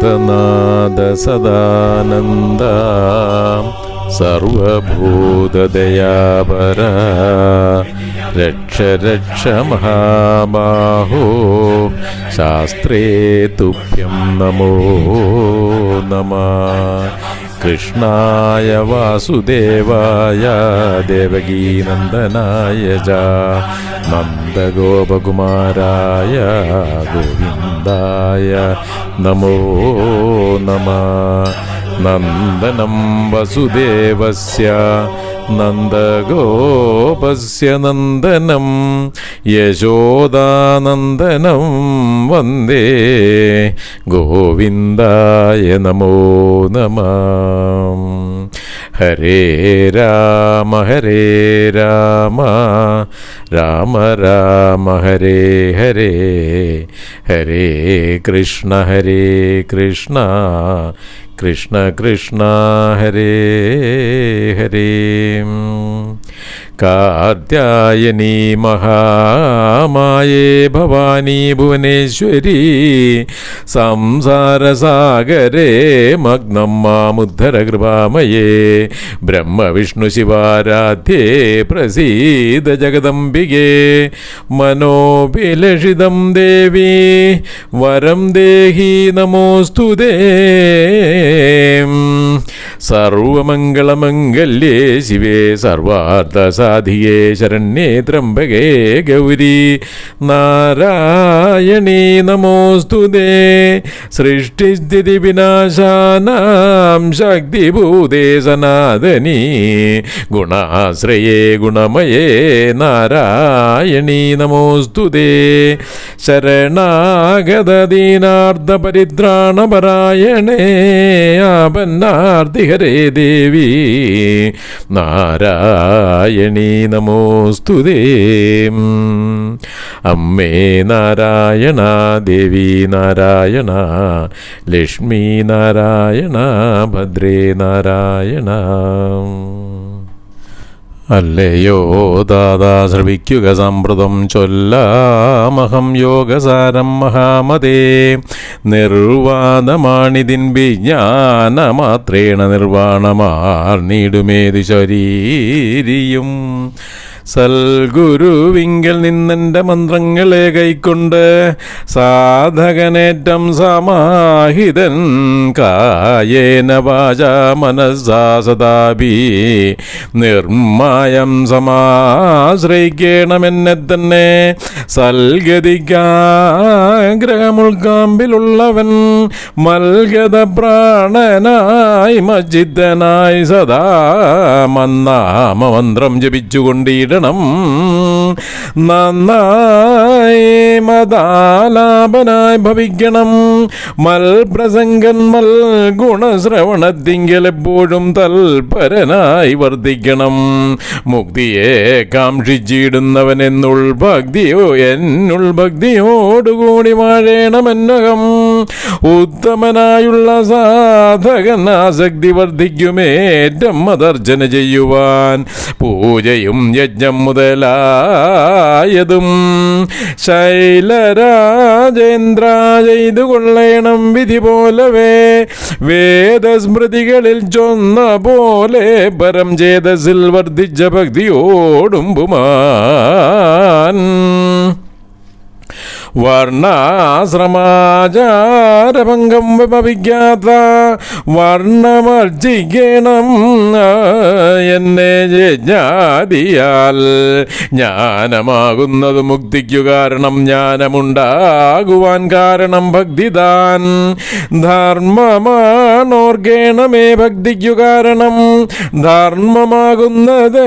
സർവഭൂതനാഥ സദാനന്ദ സർവഭൂതദയാപര രക്ഷ രക്ഷ മഹാബാഹോ ശാസ്ത്രേ തുഭ്യം നമോ നമ. കൃഷ്ണായ വാസുദേവായ ദേവകീനന്ദനായ ച നന്ദഗോപകുമാരായ ഗോവിന്ദായ നമോ നമ. നന്ദനം വസുദേവസ്യ നന്ദഗോപസ്യ നന്ദനം യശോദാനന്ദനം വന്ദേ ഗോവിന്ദായ നമോ നമ ഹരേ രാമ ഹരേ രാമ രാമ രാമ ഹരേ ഹരേ ഹരേ കൃഷ്ണ ഹരേ കൃഷ്ണ കൃഷ്ണ കൃഷ്ണ ഹരേ ഹരേ കാർത്യായനി മഹാമായേ ഭവാനി ഭുവനേശ്വരി. സംസാരസാഗരേ മഗ്നം മാമുദ്ധര കൃപാമയേ. ബ്രഹ്മവിഷ്ണു ശിവാരാധ്യേ പ്രസീദ ജഗദംബികേ. മനോഭിലഷിതം ദേവി വരം ദേഹി നമോസ്തുതേ. സർവമംഗളമംഗല്യേ ശിവേ സർവാർത്ഥസാധിയേ ശരണ്യേ ത്രംബകേ ഗൗരി. നാരായണീ നമോസ്തുതേ സൃഷ്ടിസ്ഥിതി വിനാശാനാം ശക്തിഭൂതേ സനാതനീ. ഗുണാശ്രയേ ഗുണമയേ നാരായണീ നമോസ്തുതേ ശരണാഗതദീനാർദ്ധപരിത്രാണപരായണേ ആപന്നാർത്തിഹരേ ദേവി. നാരായണി നമോസ്തുതേ അമ്മേ നാരായണ ദേവി നാരായണ ലക്ഷ്മി നാരായണ ഭദ്രേ നാരായണ. അല്ലയോ ദാദാ ശ്രവിക്കുക സമ്പ്രദം ചൊല്ലാമഹം യോഗസാരം മഹാമതേ. നിർവാണമാണിതിൻ വിജ്ഞാനമാത്രേണ നിർവാണമാർന്നിടുമേതു ശരീരിയും. സൽഗുരുവിങ്കൽ നിന്നെന്റെ മന്ത്രങ്ങളെ കൈക്കൊണ്ട് സാധകനേറ്റം സമാഹിതൻ കായേന വാച മനസ്സാ സദാപി നിർമായം സമാശ്രയിക്കണമെന്നെ തന്നെ. സൽഗതിക്കാഗ്രഹമുൾക്കാമ്പിലുള്ളവൻ മൽഗത പ്രാണനായി മജ്ജിദ്ധനായി സദാ മന്നാമമന്ത്രം ജപിച്ചുകൊണ്ടിടണം നന്നായി മതാലാപനായി ഭവിക്കണം. മൽപ്രസംഗൻ മൽ ഗുണശ്രവണത്തിങ്കൽ എപ്പോഴും തൽപരനായി വർദ്ധിക്കണം മുക്തിയെ കാക്ഷിച്ചിടുന്നവൻ എന്നുൾ ഭക്തിയോ എന്നുൾ ഭക്തിയോടുകൂടി വാഴേണമെന്നകം ഉത്തമനായുള്ള സാധകൻ ആസക്തി വർദ്ധിക്കുമേറ്റം മതർജന ചെയ്യുവാൻ. പൂജയും യജ്ഞം മുതലായതും ശൈലരാജേന്ദ്ര ചെയ്തു കൊള്ളേണം വിധി പോലവേ. വേദസ്മൃതികളിൽ ചൊന്ന പോലെ പരം ചേതസിൽ വർദ്ധിച്ച ഭക്തിയോടും പുമാൻ വർണാശ്രമാചാരഭംഗം വിഭവിക്കാത്ത വർണമർജിക്കണം എന്നെ ജ്ഞാതിയാൽ ജ്ഞാനമാകുന്നത് മുക്തിക്കു കാരണം ജ്ഞാനമുണ്ടാകുവാൻ കാരണം ഭക്തിദാൻ. ധർമ്മമാണോർഗേണമേ ഭക്തിക്കു കാരണം ധർമ്മമാകുന്നത്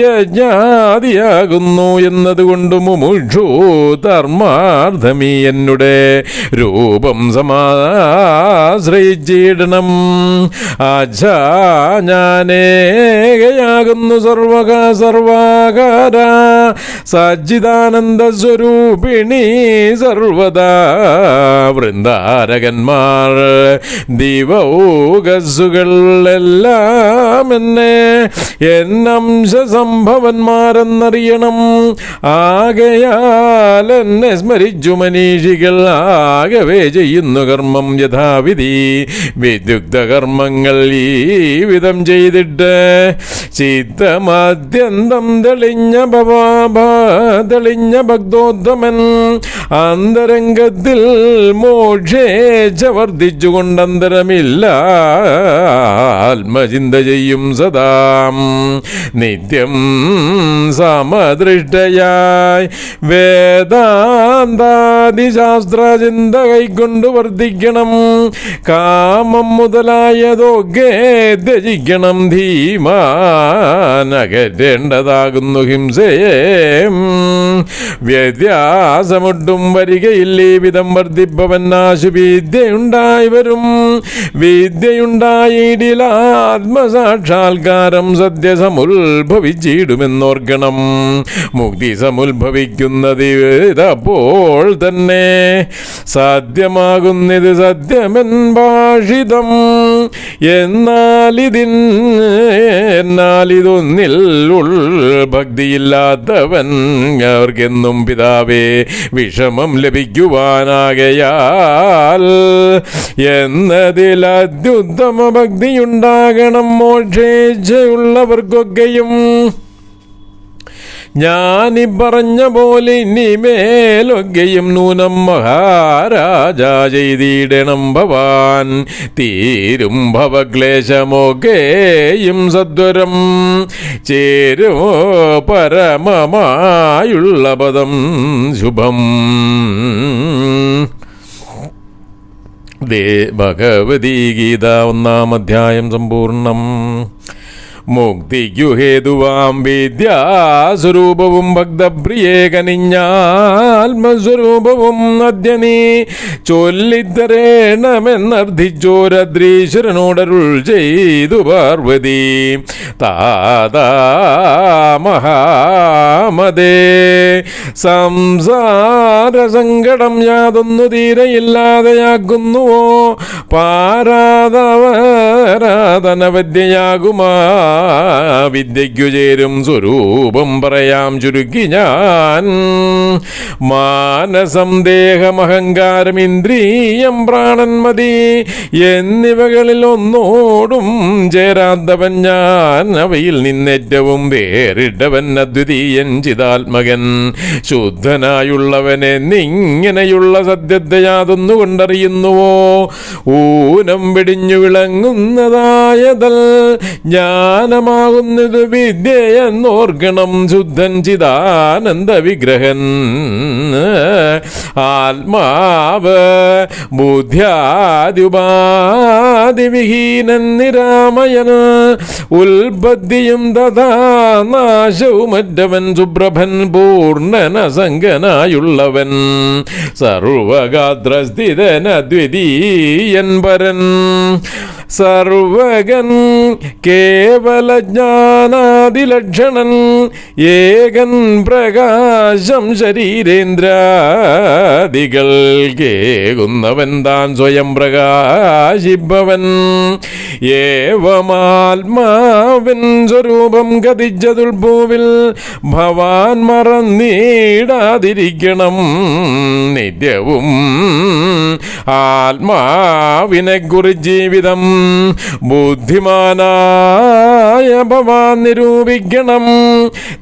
യജ്ഞാതിയാകുന്നു എന്നതുകൊണ്ട് മുമുക്ഷു ധർമാർത്ഥമീ എന്നുടെ രൂപം സമാശ്രയിച്ചിടണം. ആചാ ഞാനേകയാകുന്നു സർവക സർവാകാര. സജ്ജിദാനന്ദ സ്വരൂപിണി സർവദാ. വൃന്ദാരകന്മാർ ദിവസുകളെല്ലാം എന്നെ എന്നംശ സംഭവന്മാരെന്നറിയണം ആകയാൽ എന്നെ സ്മരി ആകവേ ചെയ്യുന്നു കർമ്മം യഥാവിധി. വിദുഗ്ധ കർമ്മങ്ങൾ ഈ വിധം ചെയ്തിട്ട് ചിത്തമാദ്യന്തം തെളിഞ്ഞ തെളിഞ്ഞ ഭക്തോത്തമൻ അന്തരംഗത്തിൽ മോക്ഷേച്ഛ വർദ്ധിച്ചുകൊണ്ടന്തരമില്ല. ആത്മചിന്ത ചെയ്യും സദാ. നിത്യം സമദൃഷ്ടയായി വേദാന്താദിശാസ്ത്ര ചിന്ത കൈക്കൊണ്ട് വർദ്ധിക്കണം. കാമം മുതലായതൊക്കെ ത്യജിക്കണം ധീമാനകറ്റേണ്ടതാകുന്നു ഹിംസയെ. വ്യത്യാസമൊട്ടും വരികയില്ല ഈ വിധം വർദ്ധിപ്പവൻ ആശുവിദ്യയുണ്ടായി വരും വിദ്യയുണ്ടായിടില ആത്മസാക്ഷാത്കാരം സത്യസമുത്ഭവിച്ചിടുമെന്നോർക്കണം. മുക്തി സമുത്ഭവിക്കുന്നത് അപ്പോൾ തന്നെ സാധ്യമാകുന്നത് സത്യമെൻ ഭാഷിതം. എന്നാലിതിൻ എന്നാലിതൊന്നിൽ ഉൾഭക്തിയില്ലാത്തവൻ അവർക്കെന്നും പിതാവേ വിഷമം ലഭിക്കുവാനാകയാൽ എന്നതിൽ അത്യുത്തമ ഭക്തിയുണ്ടാകണം മോക്ഷേച്ഛയുള്ളവർക്കൊക്കെയും. ഞാനീ പറഞ്ഞ പോലെ ഇനിമേലൊക്കെയും നൂനം മഹാരാജ ചെയ്തിടണം ഭവാൻ. തീരും ഭവക്ലേശമൊക്കെയും സദ്വരം ചേരുമോ പരമമായുള്ള പദം ശുഭം. ദേ ഭഗവതി ഗീത ഒന്നാം അധ്യായം സമ്പൂർണം മുക്തിക്കു ഹേതുവാം വിദ്യാസ്വരൂപവും ഭക്തപ്രിയേ കനിഞ്ഞാത്മസ്വരൂപവും അദ്യ നീ ചെയ്തു പാർവതി. താതാമഹാമതേ സംസാര സങ്കടം യാതൊന്നു തീരെയില്ലാതെയാക്കുന്നുവോ പാരാതവരാതനവദ്യയാകുമാ വിദ്യയ്ക്കു ചേരും സ്വരൂപം പറയാം ചുരുക്കി ഞാൻ. മാനസം ദേഹമഹങ്കാരം ഇന്ദ്രിയം പ്രാണന്മതി എന്നിവകളിൽ ഒന്നോടും ചേരാത്തവൻ ഞാൻ. അവയിൽ നിന്നേറ്റവും വേറിട്ടവൻ അദ്വിതീയൻ ചിതാത്മകൻ. ശുദ്ധനായുള്ളവനെ നിങ്ങനെയുള്ള സത്യത്തെ യാതൊന്നു കൊണ്ടറിയുന്നുവോ ഊനം വെടിഞ്ഞു വിളങ്ങുന്നതായതൽ ജ്ഞാനമാകുന്നത് വിദ്യയെന്നോർക്കണം ശുദ്ധൻ ചിദാനന്ദ വിഗ്രഹൻ. ആത്മാവ് ബുദ്ധ്യാദിപാദിവിഹീനൻ നിരാമയൻ. ഉൽപത്തിയും തഥാ നാശവുമറ്റവൻ സുപ്രഭൻ പൂർണനസംഗനായുള്ളവൻ. സർവഗാത്രസ്ഥിതൻ ദ്വിതീയൻ പരൻ. സർവകൻ കേവല ജ്ഞാനാദിലക്ഷണൻ ഏകൻ പ്രകാശം ശരീരേന്ദ്രാദികൾ കേകുന്നവൻ താൻ സ്വയം പ്രകാശിപ്പവൻ. ഏവമാത്മാവൻ സ്വരൂപം കതിച്ചതുൾഭൂവിൽ ഭവാൻ മറന്നീടാതിരിക്കണം. നിത്യവും ആത്മാവിനെക്കുറിച്ച് ജീവിതം ബുദ്ധിമാനായ ഭവാൻ നിരൂപിക്കണം.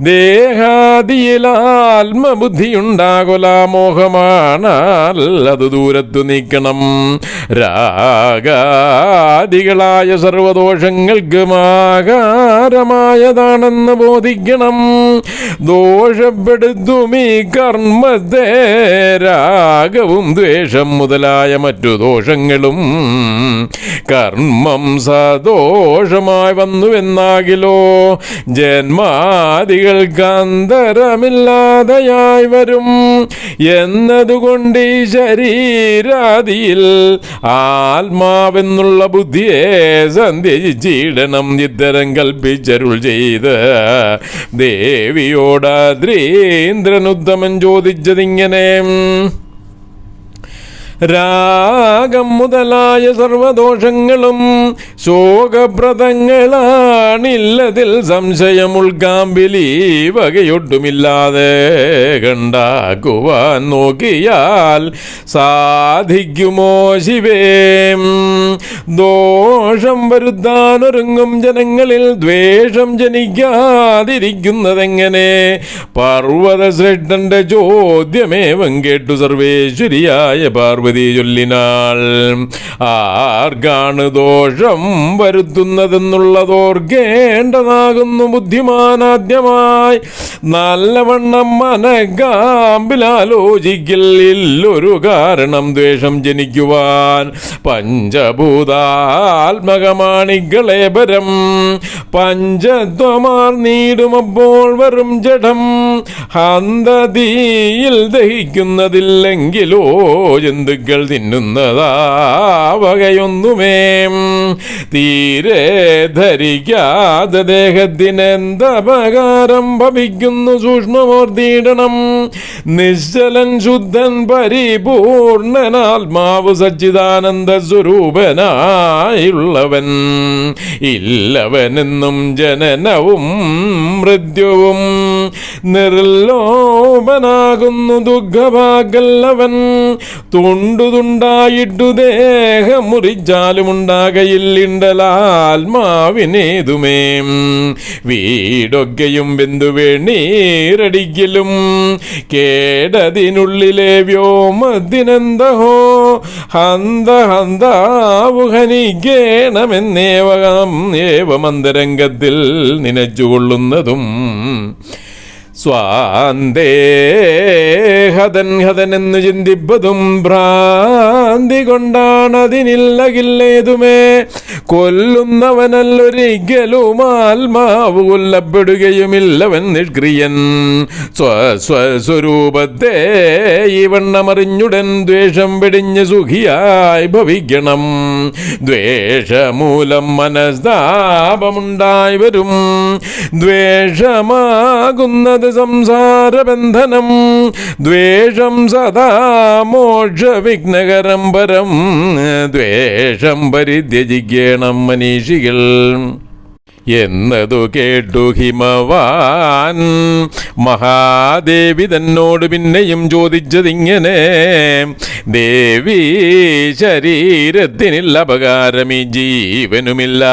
ദേഹാദിയിൽ ആത്മബുദ്ധിയുണ്ടാകുല മോഹമാണാൽ അത് ദൂരത്തു നീക്കണം. രാഗാദികളായ സർവദോഷങ്ങൾക്ക് ആകാരമായതാണെന്ന് ബോധിക്കണം. ദോഷപ്പെടുത്തും ഈ കർമ്മത്തെ രാഗവും ദ്വേഷം മുതലായ മറ്റു ദോഷങ്ങളും കർമ്മം സദോഷമായി വന്നുവെന്നാകിലോ? ജന്മാദികൾ ഗന്ധരമില്ലാതെയായി വരും. എന്നതുകൊണ്ട് ഈ ശരീരാദിയിൽ ആത്മാവെന്നുള്ള ബുദ്ധിയെ സന്ധ്യജീടണം ഇത്തരം കൽപ്പിച്ചരുൾ ചെയ്ത് ദേവിയോട് ദ്രീന്ദ്രനുദ്ധമൻ ചോദിച്ചതിങ്ങനെ. രാഗം മുതലായ സർവദോഷങ്ങളും ശോകപ്രദങ്ങളാണില്ലതിൽ സംശയം ഉൾക്കാമ്പിലി വകയൊട്ടുമില്ലാതെ കണ്ടാക്കുവാൻ നോക്കിയാൽ സാധിക്കുമോ ശിവേ? ദോഷം വരുത്താനൊരുങ്ങും ജനങ്ങളിൽ ദ്വേഷം ജനിക്കാതിരിക്കുന്നതെങ്ങനെ? പർവത ശ്രേഷ്ഠന്റെ ചോദ്യമേവം കേട്ടു സർവേശ്വരിയായ പാർവതി ചൊല്ലിനാൾ ആർക്കാണ് ദോഷം വരുത്തുന്നതെന്നുള്ളതോർക്കേണ്ടതാകുന്നു ബുദ്ധിമാനാദ്യമായി. നല്ലവണ്ണം മനകാമ്പിലാലോചിക്കൽ ഇല്ലൊരു കാരണം ദ്വേഷം ജനിക്കുവാൻ പഞ്ചഭൂതാത്മകമാണികളെ പരം പഞ്ചത്വമാർ നീടുമപ്പോൾ വരും ജഡം. ഹന്തതിയിൽ ദഹിക്കുന്നതില്ലെങ്കിലോ ജന്തുക്കൾ തിന്നുന്നതാ വകയൊന്നുമേ. തീരെ ധരിക്കാതെ ദേഹത്തിന് എന്തപകാരം ഭവിക്കുന്നു സൂക്ഷ്മമോർത്തിയിടണം. നിശ്ചലൻ ശുദ്ധൻ പരിപൂർണനാത്മാവ് സച്ചിദാനന്ദ സ്വരൂപനായുള്ളവൻ. ഇല്ലവനെന്നും ജനനവും മൃത്യുവും നിർലോഭനാകുന്നു ദുഃഖഭാഗല്ലവൻ. തുണ്ടുതുണ്ടായിട്ടു ദേഹം മുറിച്ചാലുമുണ്ടാകയില്ലിണ്ടലാത്മാവിനേതുമേ വീടൊക്കെയും ബന്ധുവേണീരടിക്കലും കേടതിനുള്ളിലെ വ്യോമതിനെന്തഹോ ഹന്ത ഹന്താവുഹനിക്കേണമെന്നേവകം ഏവമന്തരംഗത്തിൽ നനച്ചുകൊള്ളുന്നതും. സ്വാന്തേഹതൻ ഹതൻ എന്ന് ചിന്തിപ്പതും ഭ്രാന്തി കൊണ്ടാണതിനില്ലകില്ലേതുമേ കൊല്ലുന്നവനല്ലൊരിക്കലും ആത്മാവ് കൊല്ലപ്പെടുകയുമില്ലവൻ നിഷ്ക്രിയൻ. സ്വസ്വസ്വരൂപത്തെ ഈ വണ്ണമറിഞ്ഞുടൻ ദ്വേഷം വെടിഞ്ഞ് സുഖിയായി ഭവിക്കണം. ദ്വേഷമൂലം മനസ്താപമുണ്ടായി വരും. ദ്വേഷമാകുന്നത് സംസാരബന്ധനം ദ്വേഷം സദാ മോക്ഷ വിഘ്നകരം പരം ദ്വേഷം പരിത്യജിക്കണം മനീഷികൾ. എന്നതു കേട്ടു ഹിമവാൻ. മഹാദേവി തന്നോട് പിന്നെയും ചോദിച്ചതിങ്ങനെ ദേവി ശരീരത്തിനില്ല അപകാരം ഈ ജീവനുമില്ല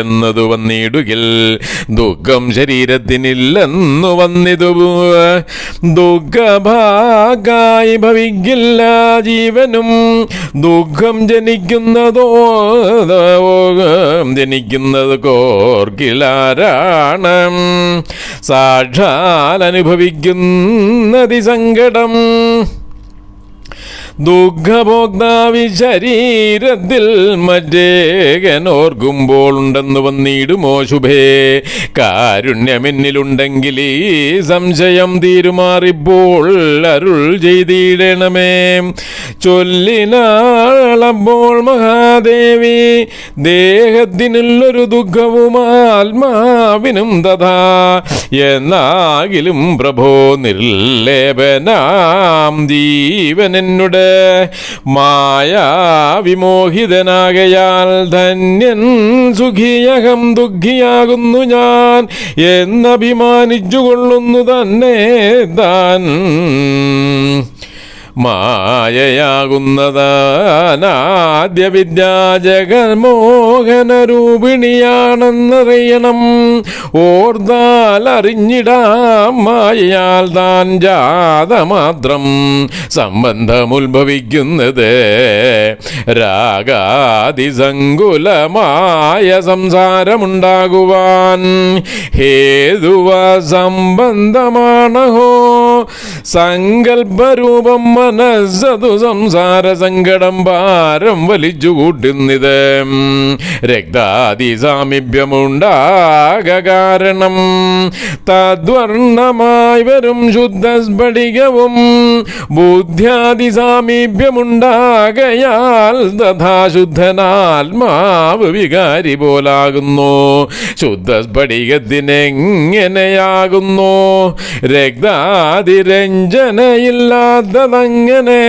എന്നതു വന്നിടുകിൽ. ദുഃഖം ശരീരത്തിനില്ലെന്നു വന്നിതു. ദുഃഖഭാഗായി ഭവിക്കില്ല ജീവനും. ദുഃഖം ജനിക്കുന്നതോ ജനിക്കുന്നത് കോർക്കിലാരാണ് സാക്ഷാൽ അനുഭവിക്കുന്നതി സങ്കടം. ദുഃഖഭോക്താവി ശരീരത്തിൽ മറ്റേകനോർക്കുമ്പോൾ ഉണ്ടെന്ന് വന്നിടുമോ ശുഭേ? കാരുണ്യമെന്നിലുണ്ടെങ്കിൽ ഈ സംശയം തീരുമാറിപ്പോൾ അരുൾ ചെയ്തിടണമേ. ചൊല്ലിനാളപ്പോൾ മഹാദേവി ദേഹത്തിനുള്ളൊരു ദുഃഖവും ആത്മാവിനും തഥാ. എന്നാകിലും പ്രഭോ നിർലേപനാം ജീവനെന്നുടെ മായാവിമോഹിതനാകയാൽ ധന്യൻ സുഖിയകം ദുഃഖിയാകുന്നു ഞാൻ എന്നഭിമാനിച്ചുകൊള്ളുന്നു തന്നെ താൻ. മായയാകുന്നതാനാദ്യ വിദ്യാജഗമോഹനരൂപിണിയാണെന്നറിയണം ഓർദാൽ അറിഞ്ഞിടാം മായയാൽ താൻ ജാതമാത്രം. സംബന്ധമുത്ഭവിക്കുന്നത് രാഗാതിസങ്കുലമായ സംസാരമുണ്ടാകുവാൻ. ഹേതുവ സംബന്ധമാണഹോ. സങ്കൽപ്പരൂപം സംസാര സങ്കടം ഭാരം വലിച്ചു കൂട്ടുന്നത് രക്താതി സാമീപ്യമുണ്ടാക കാരണം തദ്വർണമായി വരും ശുദ്ധ സ്ഫടികവും ബുദ്ധ്യാതി സാമീപ്യമുണ്ടാകയാൽ തഥാ ശുദ്ധനാത്മാവ് വികാരി പോലാകുന്നു. ശുദ്ധ സ്ഫടികത്തിനെങ്ങനെയാകുന്നു രക്താതിരഞ്ജനയില്ലാത്തതങ്ങ ഇങ്ങനെ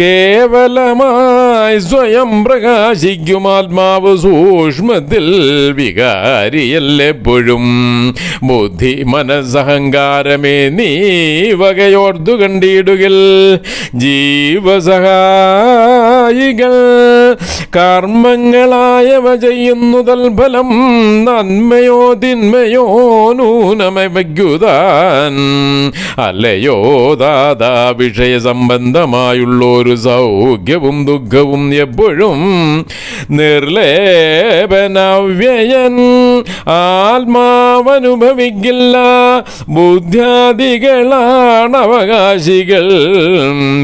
കേവലമായി സ്വയം പ്രകാശിക്കും ആത്മാവ് സൂക്ഷ്മത്തിൽ വികാരിയല്ലെപ്പോഴും. ബുദ്ധി മനസ്സഹങ്കാരമേ നീ വകയോർത്തു കണ്ടിടുകിൽ. ജീവസഹായികൾ കർമ്മങ്ങളായവ ചെയ്യുന്നു തൽഫലം നന്മയോ തിന്മയോ നൂനമയ്ക്കുതാൻ അല്ലയോ ദാദാ വിഷയ സംബന്ധമായുള്ളൊരു സൗഖ്യവും ദുഃഖവും എപ്പോഴും നിർലേപനവ്യയൻ. ആത്മാവനുഭവിക്കില്ല ബുദ്ധ്യാദികളാണ് അവകാശികൾ.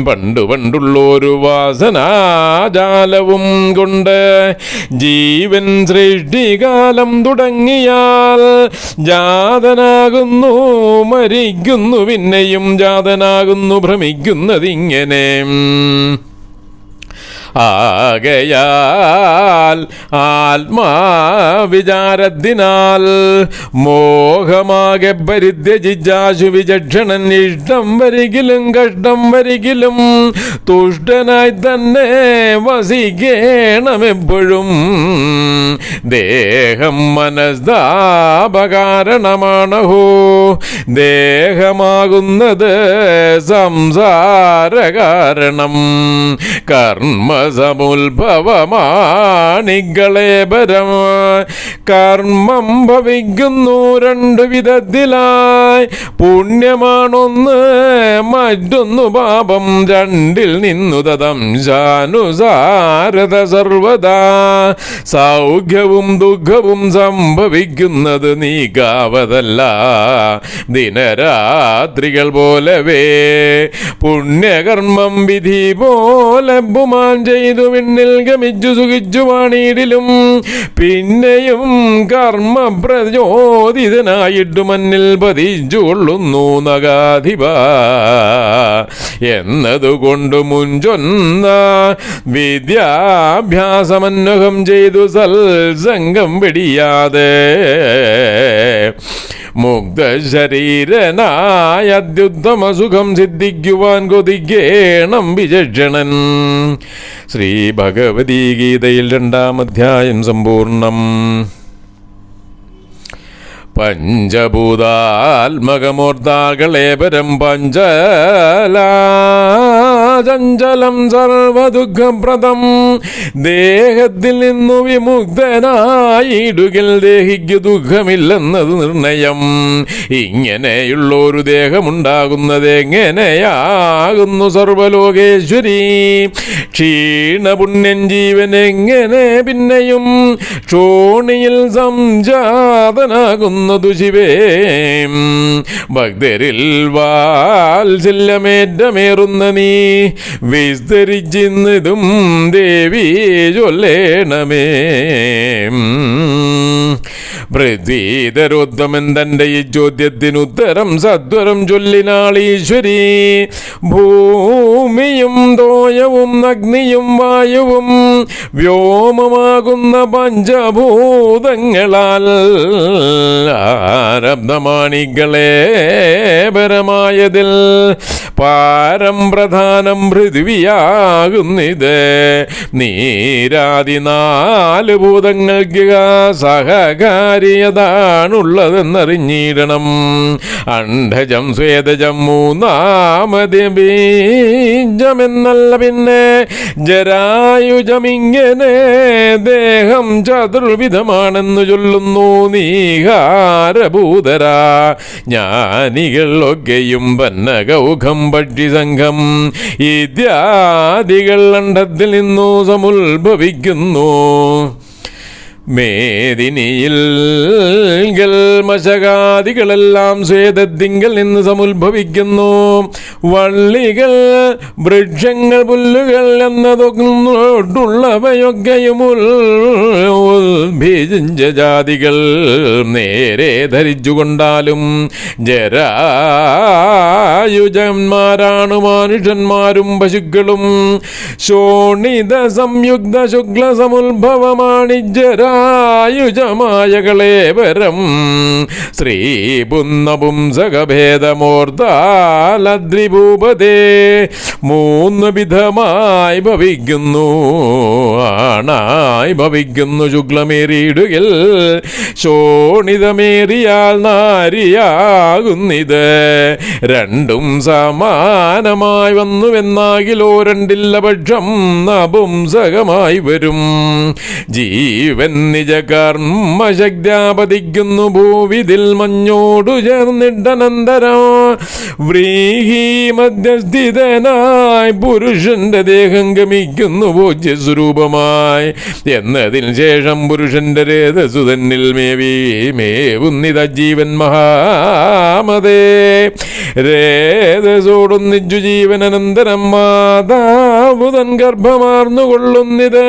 പണ്ടു പണ്ടുള്ളൊരു വാസനാജാലവും കൊണ്ട് ജീവൻ സൃഷ്ടികാലം തുടങ്ങിയാൽ ജാതനാകുന്നു മരിക്കുന്നു പിന്നെയും ജാതനാകുന്നു ഭ്രമിക്കുന്നതിങ്ങനെ ആകയാൽ ആത്മാവിചാരത്തിനാൽ മോഹമാകെ പരിത്യജിജാശു വിചക്ഷണൻ ഇഷ്ടം വരികിലും കഷ്ടം വരികിലും തുഷ്ടനായി തന്നെ വസിക്കേണമെപ്പോഴും. ദേഹം മനസ്താപകാരണമാണഹോ. ദേഹമാകുന്നത് സംസാര കാരണം കർമ്മസമുത്ഭവമാണികളേപരം കർമ്മം ഭവിക്കുന്നു രണ്ടു വിധത്തിലായി. പുണ്യമാണൊന്ന് മറ്റൊന്നു പാപം. രണ്ടിൽ നിന്നു തദംശാനുസാരത സർവദാ. സൗഖ്യവും ദുഃഖവും സംഭവിക്കുന്നത് നീക്കാവതല്ല ദിനരാത്രികൾ പോലവേ. പുണ്യകർമ്മം വിധി പോലെ ചെയ്തു വിണ്ണിൽ ഗമിച്ചു സുഖിച്ചു വാണിയിടിലും പിന്നെയും കർമ്മ പ്രചോദിതനായിട്ട് മണ്ണിൽ പതിച്ചു കൊള്ളുന്നു നഗാധിപ. എന്നതുകൊണ്ട് മുൻചൊന്ന വിദ്യാഭ്യാസമന്വഹം ചെയ്തു സൽസംഗം വെടിയാതെ. മുഗ്ധ ശരീരനായ അത്യുത്തമ സുഖം സിദ്ധിക്കുവാൻ കൊതിക്കേണം വിചക്ഷണൻ. ശ്രീ ഭഗവതി ഗീതയിൽ രണ്ടാം അധ്യായം സമ്പൂർണം പഞ്ചഭൂതാത്മകമൂർത്താകളേപരം പഞ്ചലാചഞ്ചലം സർവദുഃഖപ്രദം. ദേഹത്തിൽ നിന്നു വിമുക്തനായിടുകിൽ ദേഹിക്ക് ദുഃഖമില്ലെന്നത് നിർണയം. ഇങ്ങനെയുള്ള ഒരു ദേഹമുണ്ടാകുന്നത് എങ്ങനെയാകുന്നു സർവലോകേശ്വരി? ക്ഷീണപുണ്യൻ ജീവൻ എങ്ങനെ പിന്നെയും? ക്ഷോണിയിൽ സംജാതനാകുന്നതു ശിവേ. ഭക്തരിൽ വാത്സല്യമേറ്റമേറുന്ന നീ വിസ്തരിച്ചിന്നതും ദേവി ചൊല്ലേണമേ. പൃഥ്വീധരോത്തമൻ തന്റെ ഈ ചോദ്യത്തിനുത്തരം സദ്വരം ഈശ്വരി. ഭൂമിയും തോയവും അഗ്നിയും വായുവും വ്യോമമാകുന്ന പഞ്ചഭൂതങ്ങളാൽ ആരബ്ധമാണികളെ പരമായതിൽ. പാരം പ്രധാനം പൃഥ്വിയാകുന്നിത് നീരാതി നാല് ഭൂതങ്ങൾക്ക് സഹകാരിയതാണുള്ളതെന്നറിഞ്ഞിടണം. അണ്ഡജം സ്വേദജം മൂന്നാമത് ബീജമെന്നല്ല പിന്നെ. ജരായുജമിങ്ങനെ ദേഹം ചതുർവിധമാണെന്ന് ചൊല്ലുന്നു നീഹാരഭൂതര. ജ്ഞാനികൾ ഒക്കെയും പന്നകൗഖം പക്ഷിസംഘം ഇത്യാദികൾ അണ്ടത്തിൽ നിന്നു സമുത്ഭവിക്കുന്നു. മേദിനിയിൽ മശകാദികളെല്ലാം സ്വേദത്തിങ്കൽ നിന്ന് സമുത്ഭവിക്കുന്നു. വള്ളികൾ വൃക്ഷങ്ങൾ പുല്ലുകൾ എന്നതൊന്നുള്ളവയൊക്കെയും ജാതികൾ നേരെ ധരിച്ചുകൊണ്ടാലും ജരായുജന്മാരാണ് മനുഷ്യന്മാരും പശുക്കളും. ശോണിത സംയുക്ത ശുക്ല സമുത്ഭവമാണ് ജരാ സായുജമായ വരം ശ്രീ പുന്നപുംസകഭേദമോർത്താലദ്രിഭൂപതേ മൂന്ന് വിധമായി ഭവിക്കുന്നു ആണായി ഭവിക്കുന്നു ശുക്ലമേറിയിടുകിൽ. ശോണിതമേറിയാൽ നാരിയാകുന്നിത്. രണ്ടും സമാനമായി വന്നുവെന്നാകിലോ രണ്ടില്ല പക്ഷം നപുംസകമായി വരും. ജീവൻ നിജ കർമ്മശക്തിയാപതിക്കുന്നു ഭൂവിതിൽ മഞ്ഞോടു ചേർന്നിട്ടനന്തരം. വ്രീഹി മധ്യസ്ഥിതനായി പുരുഷന്റെ ദേഹം ഗമിക്കുന്നു ഭോജ്യസ്വരൂപമായി എന്നതിന് ശേഷം പുരുഷന്റെ രേതസു തന്നിൽ മേവി മേവുന്നിത ജീവൻ മഹാമതേ. രേതസോടൊന്നിച്ചു ജീവൻ അനന്തരം മാതാവുതൻ ഗർഭമാർന്നു കൊള്ളുന്നിത്.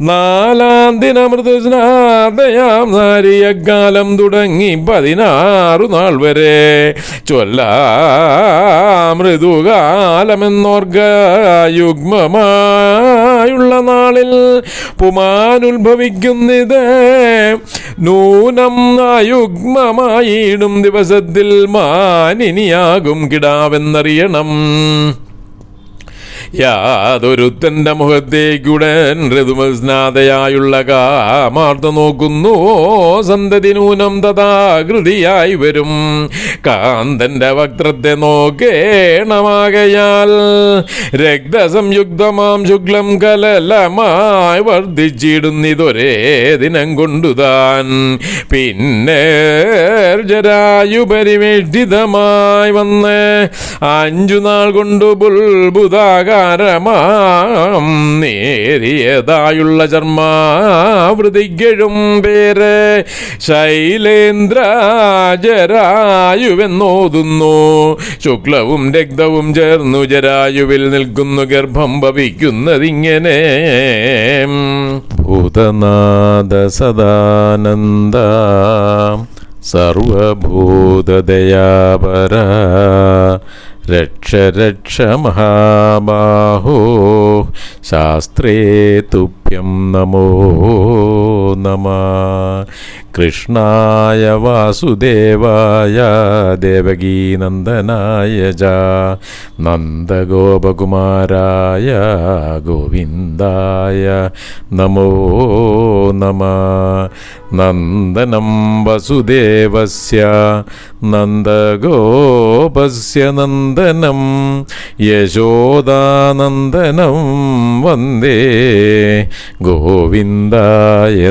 നാലാം ദിനമൃദുസ്നാദയാം നാരിയക്കാലം തുടങ്ങി പതിനാറു നാൾ വരെ. ചൊല്ലാം ഋതുകാലമെന്നോർഗ യുഗ്മമായുള്ള നാളിൽ പുമാനുത്ഭവിക്കുന്നിത്. നൂനം ആയുഗ്മമായിടും ദിവസത്തിൽ മാനിനിയാകും കിടാവെന്നറിയണം. യാതൊരുത്തന്റെ മുഖത്തേക്കുടൻ ഋതുമസ്നാഥയായുള്ള കാമാർത്ത നോക്കുന്നു. സന്തതി നൂനം തഥാകൃതിയായി വരും. കാന്തന്റെ വക്രത്തെ നോക്കേണമാകയാൽ രക്തസംയുക്തമാം ശുക്ലം കലലമായി വർദ്ധിച്ചിടുന്നിതൊരേ ദിനം കൊണ്ടുതാൻ. പിന്നെ ജരായു പരിവേഷ്ടിതമായി വന്ന് അഞ്ചു നാൾ കൊണ്ടു ബുൽബുധാകാരമാം നേരിയതായുള്ള ചർമാവൃതികഴും പേര് ശൈലേന്ദ്രാജരായുവെന്നോതുന്നു. ശുക്ലവും രക്തവും ചേർന്നു ജരായുവിൽ നിൽക്കുന്നു ഗർഭം ഭവിക്കുന്നതിങ്ങനെ. ഭൂതനാഥ സദാനന്ദ സർവഭൂതദയാപര. രക്ഷ രക്ഷ മഹാബാഹോ. ശാസ്ത്രേ തുഭ്യം നമോ. നമ. കൃഷ്ണായ വാസുദേവായ ദേവകീനന്ദനായ ജ. നന്ദഗോപകുമാരായ ഗോവിന്ദായ നമോ നമ. നന്ദനം വസുദേവസ്യ. നന്ദഗോപസ്യ നന്ദനം. യശോദാനന്ദനം വന്ദേ. ഗോവിന്ദായ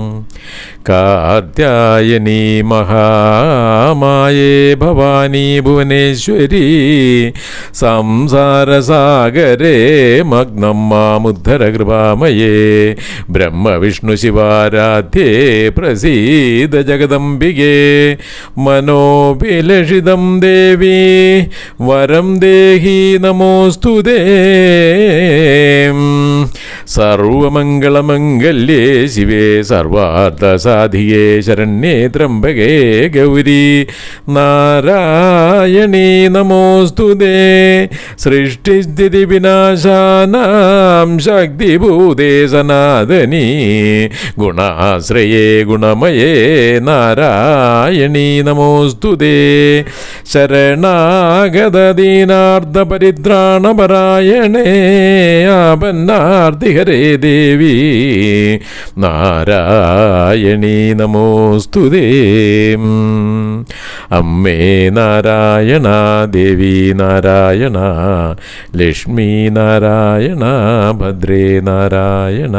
കാർത്യായനീ മഹാമായേ ഭവാനി ഭുവനേശ്വരി സംസാരസാഗരേ മഗ്നം മാമുദ്ധര കൃപാമയേ ബ്രഹ്മവിഷ്ണു ശിവാരാധ്യേ പ്രസീദ ജഗദംബികേ മനോഭിലഷിതം ദേവി വരം ദേഹി നമോസ്തു സർവമംഗളമംഗല്യേ ശിവേ സർവാർത്ഥസാധികേ ശരണ്യേ ത്രംബകേ ഗൗരി. നാരായണീ നമോസ്തുതേ സൃഷ്ടിസ്ഥിതി വിനാശാനാം ശക്തിഭൂതേ സനാതനീ. ഗുണാശ്രയേ ഗുണമയേ നാരായണീ നമോസ്തുതേ ശരണാഗതദീനാർദ്ധപരിത്രാണപരായണേ ആപന്നാർത്തിഹരേ ദേവി. നാരായണീ നമോസ്തുതേ. അമ്മേ നാരായണ ദേവി നാരായണ ലക്ഷ്മി നാരായണ ഭദ്രേ നാരായണ.